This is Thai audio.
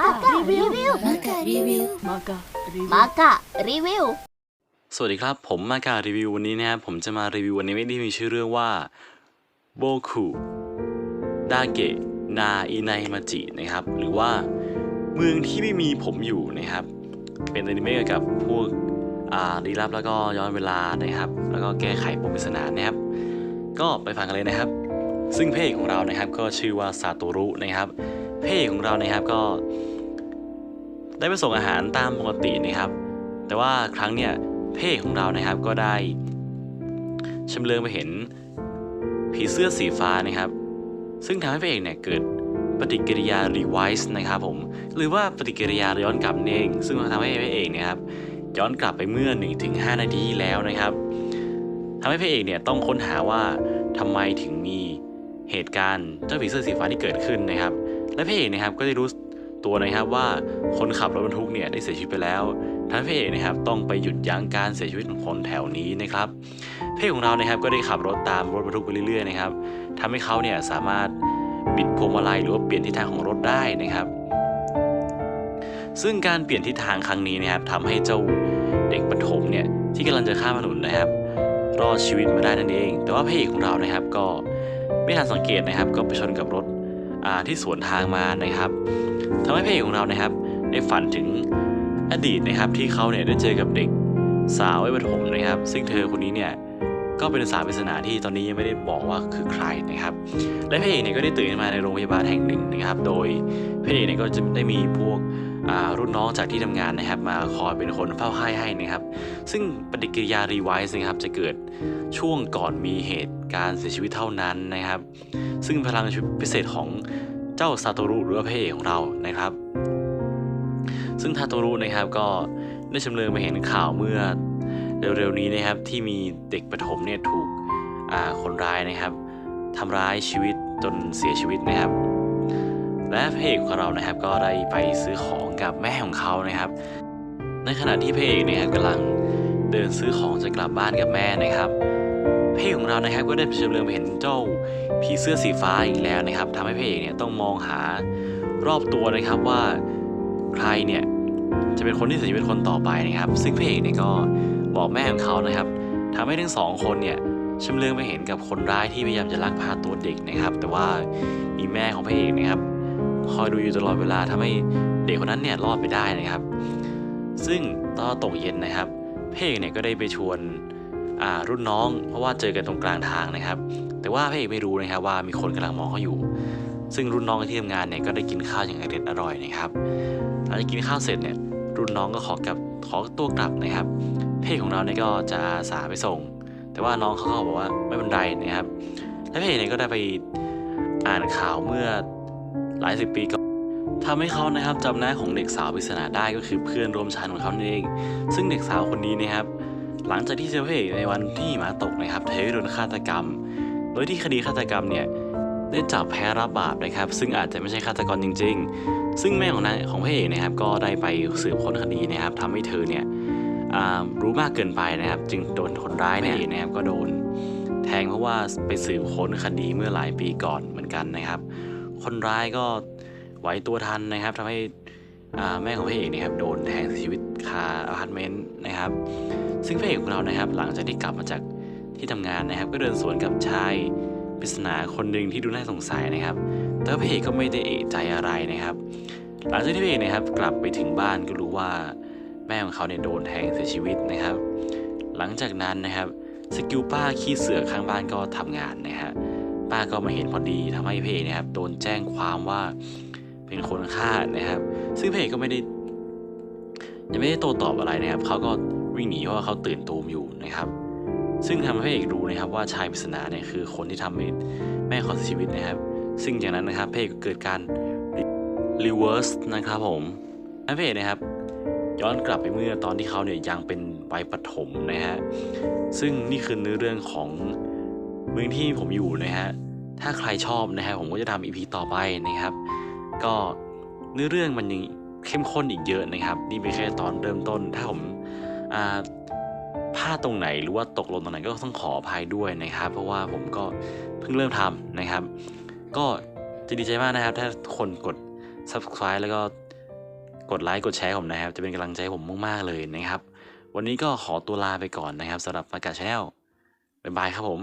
มากะรีวิวมากะรีวิวมากะรีวิวมากะรีวิวสวัสดีครับ ผมมาการรีวิววันนี้นะครับผมจะมารีวิววันนี้ที่มีชื่อเรื่องว่าโบคุดาเกะนาอิไนมาจินะครับ หรือว่าเมืองที่ไม่มีผมอยู่นะครับ เป็นอนิเมะเกี่ยวกับพวกอ่าลี้ลับแล้วก็ย้อนเวลานะครับ แล้วก็แก้ไขปมปริศนานะครับ ก็ไปฟังกันเลยนะครับ ซึ่งเพลงของเรานะครับก็ชื่อว่าซาโตรุนะครับ เพลงของเรานะครับก็ ได้ไปส่งอาหารตามปกตินะครับ แต่ว่าครั้งเนี่ยเพศของเรานะครับก็ได้ชำเลืองไปเห็นผีเสื้อสีฟ้านะครับ ซึ่งทำให้พระเอกเนี่ยเกิดปฏิกิริยารีไวซ์นะครับผม หรือว่าปฏิกิริยาย้อนกลับเองซึ่งทำให้พระเอกเนี่ยครับ ย้อนกลับไปเมื่อ 1-5 นาทีที่แล้วนะครับทำให้พระเอกเนี่ยต้องค้นหาว่าทำไมถึงมีเหตุการณ์เจ้าผีเสื้อสีฟ้าที่เกิดขึ้นนะครับ และพระเอกนะครับก็ได้รู้ตัวนะครับว่าคนขับรถบรรทุกเนี่ยได้เสียชีวิตไปแล้วทำให้พระเอกนะครับต้องไปหยุดยั้งการเสียชีวิตของคนแถวนี้นะครับพระเอกของเรานะครับก็ได้ขับรถตามรถบรรทุกไปเรื่อยๆนะครับทำให้เขาเนี่ยสามารถบิดพวงมาลัยหรือว่าเปลี่ยนทิศทางของรถได้นะครับ ซึ่งการเปลี่ยนทิศทางครั้งนี้นะครับทำให้เจ้าเด็กปฐมเนี่ยที่กำลังจะข้ามถนนนะครับ รอดชีวิตมาได้นั่นเอง แต่ว่าพระเอกของเรานะครับก็ไม่ทันสังเกตนะครับ ก็ไปชนกับรถ ที่สวนทางมานะครับทำให้พระเอกของเรานะครับ ได้ฝันถึงอดีตนะครับที่เขาเนี่ยได้เจอกับเด็กสาวไอ้ประถมนะครับ ซึ่งเธอคนนี้เนี่ยก็เป็นสาวปริศนาที่ตอนนี้ยังไม่ได้บอกว่าคือใครนะครับ และพระเอกเนี่ยก็ได้ตื่นมาในโรงพยาบาลแห่งหนึ่งนะครับ โดยพระเอกเนี่ยก็จะได้มีพวก รุ่นน้องจากที่ทำงานนะครับ มาคอยเป็นคนเฝ้าไข้ให้นะครับ ซึ่งปฏิกิริยารีไวซ์นะครับจะเกิดช่วงก่อนมีเหตุการณ์เสียชีวิตเท่านั้นนะครับ ซึ่งพลังพิเศษของเจ้าซาโตรุหรือว่าพระเอกของเรานะครับ ซึ่งทาโตรุนะครับก็ได้ชำเลืองไปเห็นข่าวเมื่อเร็วๆนี้นะครับที่มีเด็กประถมเนี่ยถูกคนร้ายนะครับทำร้ายชีวิตจนเสียชีวิตนะครับ และพระเอกของเรานะครับก็ได้ไปซื้อของกับแม่ของเขานะครับ ในขณะที่พระเอกนะครับกำลังเดินซื้อของจะกลับบ้านกับแม่นะครับพระเอกของเรานะครับก็ได้ชำเลืองไปเห็นเจ้าผีเสื้อสีฟ้าอีกแล้วนะครับทำให้พระเอกเนี่ยต้องมองหารอบตัวนะครับว่าใครเนี่ยจะเป็นคนที่เสียชีวิตคนต่อไปนะครับ ซึ่งพระเอกเนี่ยก็บอกแม่ของเขานะครับทำให้ทั้งสองคนเนี่ยชำเลืองไปเห็นกับคนร้ายที่พยายามจะลักพาตัวเด็กนะครับ แต่ว่ามีแม่ของพระเอกนะครับ คอยดูอยู่ตลอดเวลาทำให้เด็กคนนั้นเนี่ยรอดไปได้นะครับ ซึ่งตอนตกเย็นนะครับ เพระเอกเนี่ยก็ได้ไปชวนรุ่นน้อง เพราะว่าเจอกันตรงกลางทางนะครับ แต่ว่าเพระเอกไม่รู้นะครับว่ามีคนกำลังมองเขาอยู่ ซึ่งรุ่นน้องที่ทำงานเนี่ยก็ได้กินข้าวอย่างอร่อยอร่อยนะครับหลังจากกินข้าวเสร็จเนี่ยรุ่นน้องก็ขอกลับขอตัวกลับนะครับพระเอกของเราเนี่ยก็จะอาสาไปส่ง แต่ว่าน้องเขาก็บอกว่าไม่เป็นไรนะครับ และเอกเนี่ยก็ได้ไปอ่านข่าวเมื่อ หลายสิบปีก่อนทำให้เขานะครับจำหน้าของเด็กสาวปริศนาได้ก็คือเพื่อนร่วมชั้นของเขาเอง ซึ่งเด็กสาวคนนี้นะครับหลังจากที่เจอพเอกในวันที่หิมาตกนะครับเธอได้โดนฆาตกรรม โดยที่คดีฆาตกรรมเนี่ยได้จับแพ้รับบาปนะครับ ซึ่งอาจจะไม่ใช่ฆาตกรจริง ๆ ซึ่งแม่ของนายของพระเอกนะครับก็ได้ไปสืบค้นคดีนะครับทำให้เธอเนี่ยรู้มากเกินไปนะครับ จึงโดนคนร้ายเนี่ยนะครับก็โดน แทงเพราะว่าไปสืบค้นคดีเมื่อหลายปีก่อนเหมือนกันนะครับ คนร้ายก็ไหวตัวทันนะครับทำให้แม่ของพระเอกเนะครับโดนแทงเสียชีวิตคาอพาร์ตเมนต์นะครับ ซึ่งพระเอกของเรานะครับ หลังจากที่กลับมาจากที่ทำงานนะครับ ก็เดินสวนกับชายปริศนาคนหนึ่งที่ดูน่าสงสัยนะครับ แต่พระเอกก็ไม่ได้เอะใจอะไรนะครับ หลังจากที่พระเอกนะครับ กลับไปถึงบ้านก็รู้ว่าแม่ของเขาเนี่ยโดนแทงเสียชีวิตนะครับ หลังจากนั้นนะครับสกิลป้าขี้เสือข้างบ้านก็ทำงานนะฮะ ป้าก็มาเห็นพอดีทำให้เพเอกนะครับโดนแจ้งความว่าเป็นคนฆ่านะครับ ซึ่งเพเอกก็ไม่ได้ยังไม่ได้โต้ตอบอะไรนะครับเขาก็วิ่งหนีเพราะว่าเขาตื่นตูมอยู่นะครับ ซึ่งทำให้พระเอกรู้นะครับว่าชายปริศนาเนี่ยคือคนที่ทำให้แม่เขาเสียชีวิตนะครับ ซึ่งจากนั้นนะครับพระเอกก็เกิดการรีเวิร์สนะครับผมและพระเอกนะครับย้อนกลับไปเมื่อตอนที่เขาเนี่ยยังเป็นวัยประถมนะฮะ ซึ่งนี่คือเนื้อเรื่องของ เมืองที่ผมอยู่นะฮะถ้าใครชอบนะฮะผมก็จะทำอีพีต่อไปนะครับ ก็เนื้อเรื่องมันยังเข้มข้นอีกเยอะนะครับ นี่เป็นแค่ตอนเริ่มต้น ถ้าผมพลาดตรงไหนหรือว่าตกหลงตรงไหนก็ต้องขออภัยด้วยนะครับ เพราะว่าผมก็เพิ่งเริ่มทำนะครับ ก็จะดีใจมากนะครับ ถ้าคนกด subscribe แล้วก็กดไลค์กดแชร์ผมนะครับ จะเป็นกำลังใจผมมากๆเลยนะครับ วันนี้ก็ขอตัวลาไปก่อนนะครับสำหรับอากาศชาแนลบ๊ายบายครับผม